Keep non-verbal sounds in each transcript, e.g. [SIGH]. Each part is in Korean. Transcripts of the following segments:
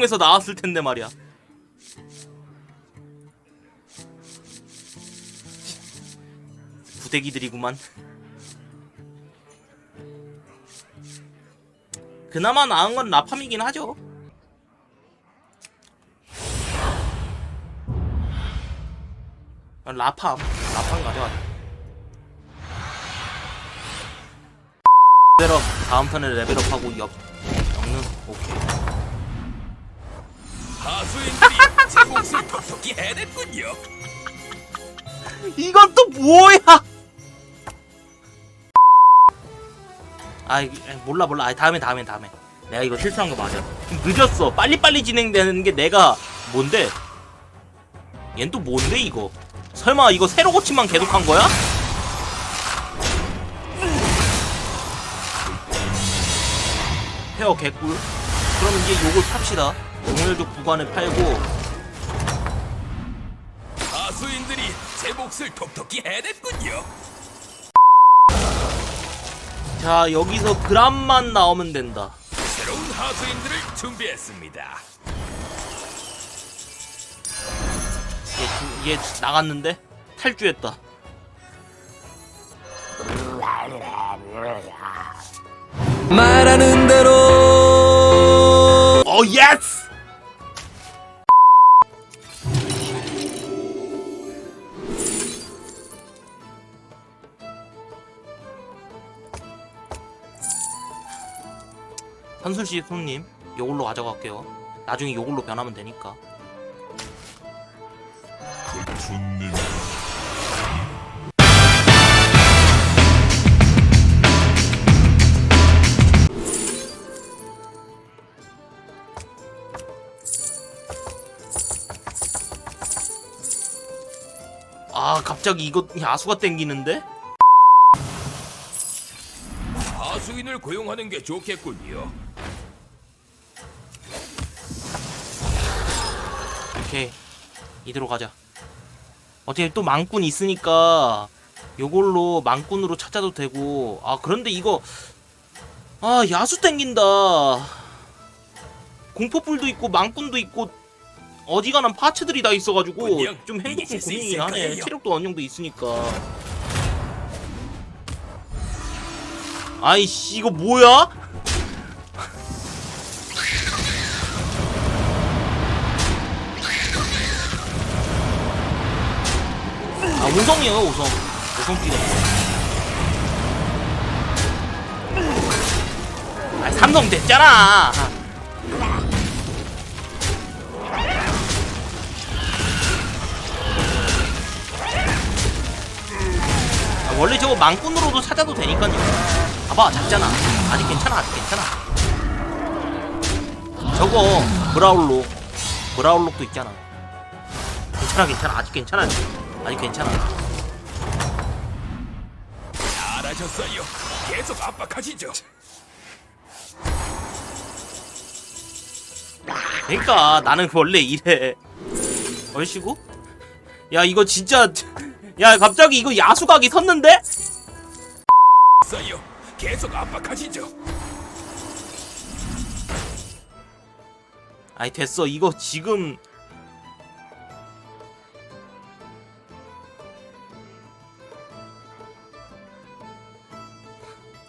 입송에서 나왔을 텐데 말이야. 부대기들이구만. 그나마 나은 건 라팜이긴 하죠. 아, 라팜, 라팜 가져가자. 레벨업 다음 턴에 레벨업하고 옆 영능 오케이. 하수인들이 제 몫을 톡톡히 해냈군요. 이건 또 뭐야? 아 이게- 몰라 몰라. 아, 다음에 다음에 다음에. 내가 이거 실수한 거 맞아. [LAUGHS] 늦었어. 빨리빨리 진행되는 게 내가 뭔데? 얜 또 뭔데 이거? 설마 이거 새로 고침만 계속한 거야? 페어 개꿀. 그럼 이제 요걸 팝시다. 동일족 구간을 팔고 하수인들이 제 몫을 톡톡히 해냈군요. 자 여기서 그람만 나오면 된다. 새로운 하수인들을 준비했습니다. 얘, 주- 얘 나갔는데 탈주했다. 말하는 대로 어 예스! 한순 씨 손님, 요걸로 가져갈게요. 나중에 요걸로 변하면 되니까. 좋네. 아 갑자기 이거 야수가 땡기는데? 하수인을 고용하는 게 좋겠군요. 오케이. 이대로 가자. 어차피 또 망꾼 있으니까 요걸로 망꾼으로 찾아도 되고. 아 그런데 이거 아 야수 땡긴다. 공포불도 있고 망꾼도 있고 어지간한 파츠들이 다 있어가지고 좀수 고민이긴 하네. 체력도 어느 정도 있으니까 아이씨 이거 뭐야? 아 우성이에요 우성. 우성 뛰는 아 삼성 됐잖아 원래 저거 망꾼으로도 찾아도 되니까요. 봐봐 작잖아. 아직 괜찮아 아직 괜찮아. 저거 브라울록 브라울록도 있잖아. 괜찮아 괜찮아. 아직 괜찮아. 아직 괜찮아. 잘하셨어요. 계속 압박하시죠. 그러니까 나는 원래 이래. 얼씨구? 야 이거 진짜 야 갑자기 이거 야수각이 섰는데? 계속 압박하시죠. 아이 됐어 이거 지금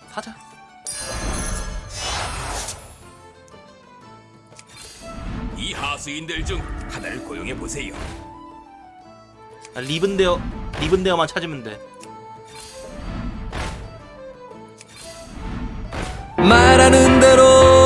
사자 이 하수인들 중 하나를 고용해 보세요. 아, 리븐데어 리븐데어만 찾으면 돼. 말하는 대로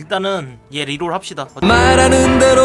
일단은 얘 리롤 합시다. 말하는 대로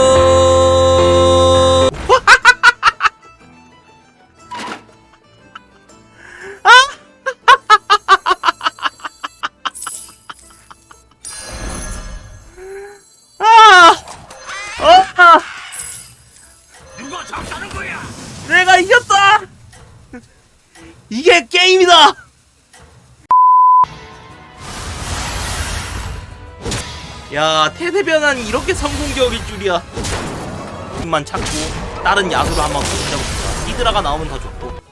야 태세 변환이 이렇게 성공적일 줄이야. 힘만 찾고 다른 야수를 한번 던져봅시다. 히드라가 나오면 더 좋고.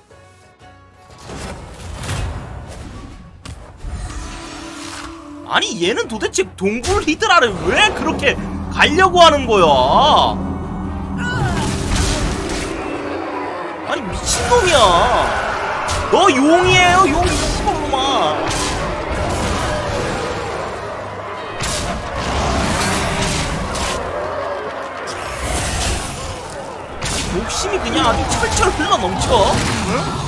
아니 얘는 도대체 동굴 히드라를 왜 그렇게 가려고 하는 거야? 아니 미친놈이야. 너 용이에요? 용 미친놈아 욕심이 그냥 아주 철철 흘러 넘쳐. 응?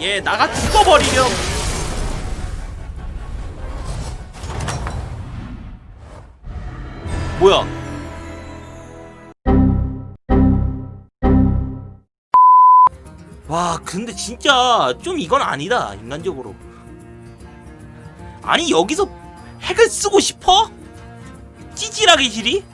얘 나가 죽어버리렴. 뭐야 와 근데 진짜 좀 이건 아니다 인간적으로 아니 여기서 핵을 쓰고 싶어? 찌질하게 실이?